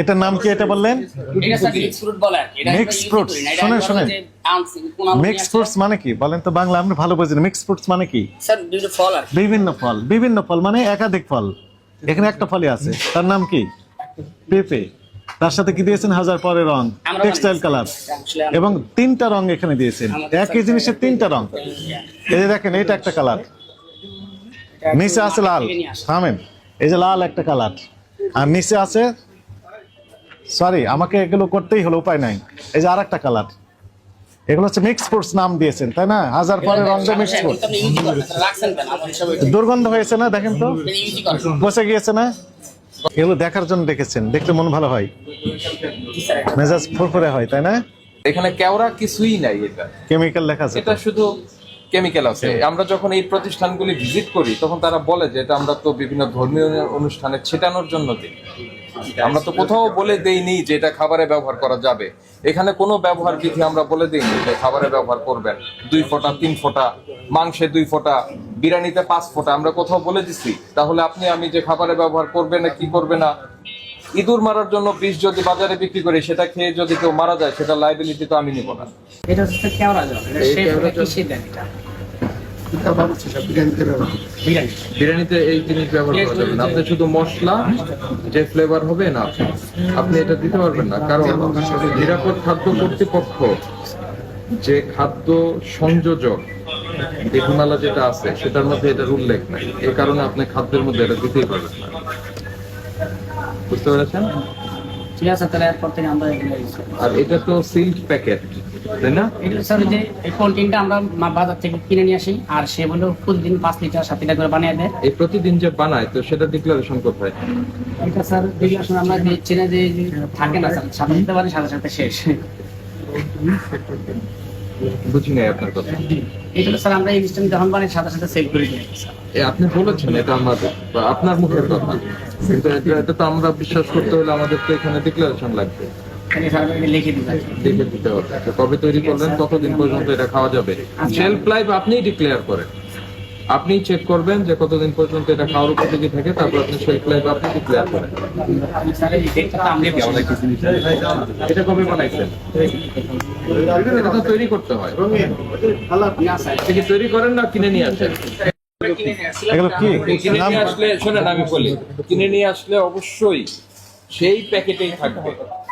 এটার নাম কি এটা বললেন? মিক্স ফ্রুট বলে আর কি। এটা Mixed আমরা use fruits, করি না। এটা শোনেন, শোনেন। যে আনছি, কোনাগুলো নিয়ে মিক্স ফ্রুটস মানে কি? বলেন তো বাংলা আপনি ভালো বোঝেন। মিক্স ফ্রুটস মানে কি। বিভিন্ন ফল বিভিন্ন ফল মানে একাধিক ফল। এখানে একটা ফলই আছে। তার নাম কি? পেঁপে। তার সাথে কি দিয়েছেন? হাজার পরে রং। টেক্সটাইল কালার এবং তিনটা রং এখানে দিয়েছেন। একই জিনিসের তিনটা রং। এই যে দেখেন এটা একটা কালার নিচে আছে লাল। থামেন। এই যে লাল একটা কালার আর নিচে আছে সরি আমাকে এগুলো করতেই হলো উপায় নাই। এই যে আর একটা কালার এগুলো হচ্ছে মিক্স ফ্রুটস নাম দিয়েছেন তাই না? হাজার পরে রং দিয়ে মিক্স এটা দুর্গন্ধ হয়েছে না দেখেন তো। বসে গিয়েছে না? এগুলো দেখার জন্য দেখেছেন দেখতে মন ভালো হয়। মেজাজ ফুরফুরে হয় তাই না? এখানে কেওড়া কিছুই নাই এটা। কেমিক্যাল লেখা আছে এটা শুধু কেমিক্যাল আছে। আমরা যখন এই প্রতিষ্ঠানগুলি ভিজিট করি তখন তারা বলে যে এটা আমরা তো বিভিন্ন ধর্মীয় অনুষ্ঠানে ছেটানোর জন্য দিই। আমরা তো কোথাও বলে দেইনি যে এটা খাবারে ব্যবহার করা যাবে। এখানে কোনো ব্যবহার বিধি আমরা বলে দিইনি যে খাবারে ব্যবহার করবেন। দুই ফোঁটা তিন ফোঁটা মাংসে দুই ফোঁটা বিরিয়ানিতে পাঁচ ফোঁটা। আমরা কোথাও বলে দিছি। তাহলে আপনি আমি যে খাবারে ব্যবহার করবে না কি করবে না? ইঁদুর মারার জন্য বিষ যদি বাজারে বিক্রি করি সেটা খেয়ে যদি কেউ মারা যায় সেটা লাইবিলিটি তো আমি নিব না। এটা হচ্ছে কেওড়া জল। এটা এই shape কেওড়া এটা? বিরিয়ানিতে এই জিনিস ব্যবহার করা যাবে না। আপনি শুধু মশলা যে ফ্লেভার হবে না আপনি এটা দিতে পারবেন না। কারণ নিরাপদ খাদ্য কর্তৃপক্ষ যে খাদ্য সংযোজক বিধিমালা যেটা আছে সেটার মধ্যে এটার উল্লেখ নাই। এই কারণে আপনি খাদ্যের মধ্যে এটা দিতেই পারবেন না। বুঝতে পেরেছেন? ঠিক আছে তাহলে এরপর থেকে আমরা এগুলো use করব। আর এটা তো সিল্ড প্যাকেট তাই না? এগুলো স্যার যে এই কন্টেন্টটা আমরা বাজার থেকে কিনে নিয়ে আসি আর সে প্রতিদিন পাঁচ লিটার সাত লিটার করে বানিয়ে দেয়। এই প্রতিদিন যে বানায় তো সেটা ডিক্লারেশন কোথায়? এটা স্যার দেখি আমরা দিচ্ছি না যে যে থাকে না স্যার সাথে সাথে বানিয়ে সাথে সাথে শেষ। বুঝি নাই আপনার কথা। এগুলো স্যার আমরা ইনস্ট্যান্ট যখন বানাই সাথে সাথে সেভ করে দিই। আপনি বলেছেন এটা আমাদের আপনার মুখের কথা। কিন্তু এটা এটা তো আমরা বিশ্বাস করতে হলে আমাদের তো এখানে ডিক্লারেশন লাগবে। লিখে দিবেন লিখে দিতে হবে। কবে তৈরি করলেন? কতদিন পর্যন্ত এটা খাওয়া যাবে? শেলফ লাইফ আপনিই ডিক্লেয়ার করেন। আপনি চেক করবেন যে কতদিন পর্যন্ত এটা খাওয়ার উপযোগী থাকে তারপর আপনি শেলফ লাইফ আপনি ডিক্লেয়ার করেন। এটা কবে বানাইছেন? এটা তো তৈরি করতে হয়। না কি তৈরি করেন না কিনে নিয়ে আসেন? কিনে নিয়ে আসলে শোনেন আমি বলি কিনে নিয়ে আসলে অবশ্যই সেই প্যাকেটেই থাকবে সেই প্যাকেটেই থাকবে।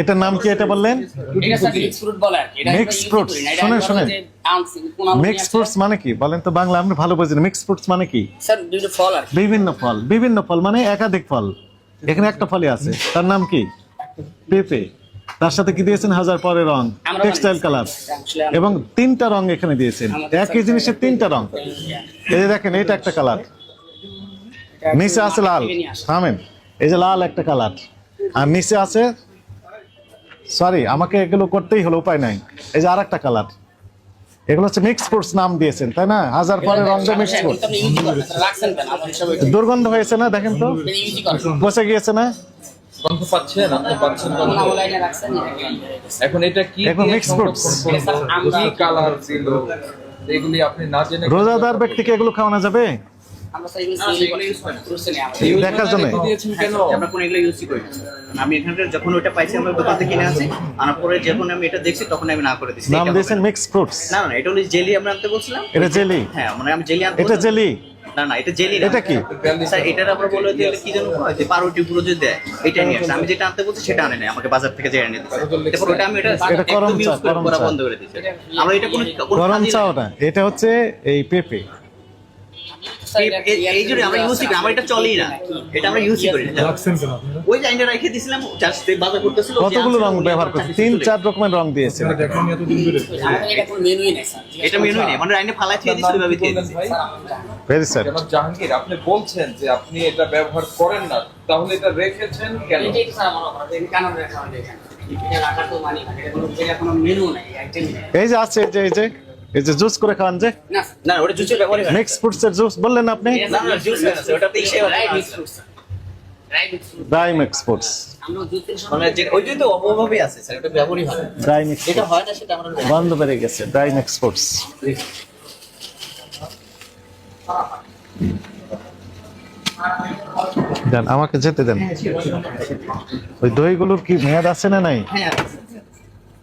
এটার নাম কি এটা বললেন? মিক্স আমরা শোনেন, আমরা শোনেন। মিক্স ফ্রুটস মানে কি? বলেন তো বাংলা আপনি ভালো বোঝেন। মিক্স ফ্রুটস মানে কি। বিভিন্ন ফল বিভিন্ন ফল মানে একাধিক ফল। এখানে একটা ফলই আছে। তার নাম কি? পেঁপে। তার সাথে কি দিয়েছেন? হাজার পরে রং। টেক্সটাইল কালার এবং তিনটা রং এখানে দিয়েছেন। একই জিনিসের তিনটা রং। এই যে দেখেন এটা একটা কালার নিচে আছে লাল। থামেন। এই যে লাল একটা কালার আর নিচে আছে সরি আমাকে এগুলো করতেই হলো উপায় নাই। এই যে আর একটা কালার এগুলো হচ্ছে মিক্স ফ্রুটস নাম দিয়েছেন তাই না? হাজার পরে রং দিয়ে মিক্স এখন ফ্রুট তো আপনি ইউজই করেন না, স্যার, রাখছেন কেন? আমার হিসাবে এটা দুর্গন্ধ হয়েছে না দেখেন তো। বসে গিয়েছে না? গন্ধ পাচ্ছেন আপনি পাচ্ছেন। এখন এটা কি এখন কি কালার ছিল এগুলি আপনি জেনে রোজাদার ব্যক্তিকে এগুলো খাওয়ানো যাবে? আমরা স্যার এগুলো use করি না, fruits নেই আমাদের। দেখার জন্য। দিয়েছেন কেন? আমরা কোনো এগুলো ইউজই করি না। আমি এখানকার যখন ওটা পাইছি আমরা দোকান থেকে কিনে আছি আনার পরে যখন আমি এটা দেখছি তখন আমি না করে দিচ্ছি। নাম দিয়েছেন মিক্স ফ্রুটস না না এটা হলো জেলি আমরা আনতে বলছিলাম। এটা জেলি? হ্যাঁ মানে আমি জেলি আনতে এটা জেলি? না না এটা জেলি এটা কি? স্যার এটার আমরা বলে কি জানো হয় যে পাউরুটি গুলো যে দেয় এটা নিয়ে আমি যেটা আনতে বলছি সেটা আনে নাই আমাকে বাজার থেকে যে এনে দিচ্ছে তারপর ওটা আমি এটা একদম করে বন্ধ করে আমরা এটা কোনো গরম চা এটা হচ্ছে এই পেঁপে। এই- জন্য আমরা ইউজই করি আমরা এটা চলেই না। এটা আমরা ইউজই করি না। ওই যে রেখে দিছিলাম জাস্ট বাজার করতেছিল কতগুলো রং ব্যবহার করছে? তিন চার রকমের রং দিয়েছে। এটা কোনো মেনুই নেই স্যার এটা মানে আইনে ফালাই দিয়ে দিছিল ওইভাবে দিয়ে দিছি ভেরি স্যার জাহাঙ্গীর আপনি বলছেন যে আপনি এটা ব্যবহার করেন না তাহলে এটা রেখেছেন কেন? মানি মেনু এই যে আছে এই যে এই যে। এই যে জুস করে খাওয়ান যে? না না ওটা জুসের হয়। মিক্স ফ্রুটস এর জুস বললেন আপনি? না না জুস না স্যার, ওটাতে ইসে হয়। না। Dry mix fruits dry mix fruits আমরা জুসের মানে যে তো অভাবে আছে স্যার ওটা ব্যবহারই হয় না। মিক্স যেটা হয় না সেটা আমরা বন্ধ বেড়ে গেছে ড্রাই মিক্স ফ্রুটস দেন আমাকে যেতে দেন। ওই দইগুলোর কি মেয়াদ আছে না নাই? হ্যাঁ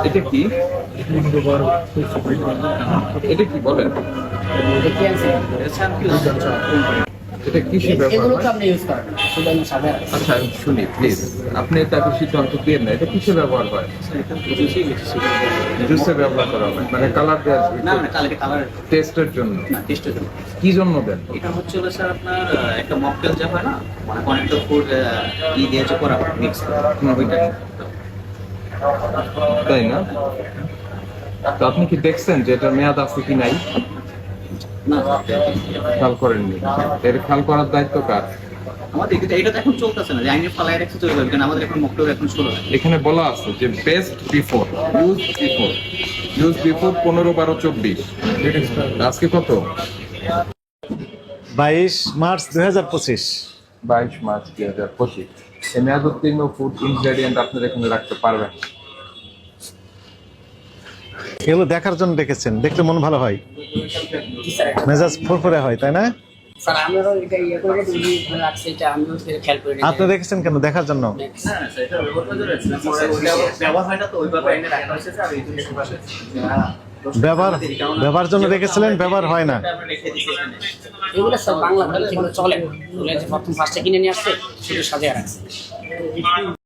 এটা কি? এটা কি বলেন? এটা রাখছি আচ্ছা শুনি প্লিজ আপনি তাকে সিদ্ধান্ত দিয়ে না এটা কিসে ব্যবহার হয়? জুসে ব্যবহার করা হয় মানে কালার দেওয়ার না না কালকে কালার টেস্টের জন্য? টেস্টের জন্য। কি জন্য দেন? এটা হচ্ছে স্যার আপনার একটা মকটেল যা হয় না মানে অনেকটা ফুড ই দিয়ে যে করা হয় মিক্স ওইটা তাই না? তো আপনি কি দেখছেন যে এটার মেয়াদ আছে কি নাই? না। খেয়াল করেননি। এর খেয়াল করার দায়িত্ব কার? আমাদের এটা এটা তো এখন চলতেছে না যে আইনে ফালাই রাখছে চলে যাবে কারণ আমাদের এখন মকটেল এখন শুরু এখানে বলা আছে যে best before use before use before পনেরো বারো চব্বিশ। আজকে কত? বাইশ মার্চ দুই হাজার পঁচিশ। বাইশ মার্চ দুই হাজার পঁচিশ। এই মেয়াদ উত্তীর্ণ ফুড ইনগ্রেডিয়েন্ট আপনারা এখানে রাখতে পারবেন। এগুলো দেখার জন্য ডেকেছেন দেখলে মন ভালো হয়। মেজাজ ফুরফুরে হয় তাই না? স্যার আমরাও এটা ইয়ে। আপনি দেখেছেন কেন? দেখার জন্য? স্যার এটা ব্যবহার ব্যবহার হয় জন্য রেখেছিলেন ব্যবহার হয় না। আমরা রেখে দিচ্ছি এখানে এগুলো সব বাংলা চলে। না। এগুলো যে প্রথম ফার্স্টে কিনে নিয়ে আসছে শুধু সাজিয়ে রাখছে।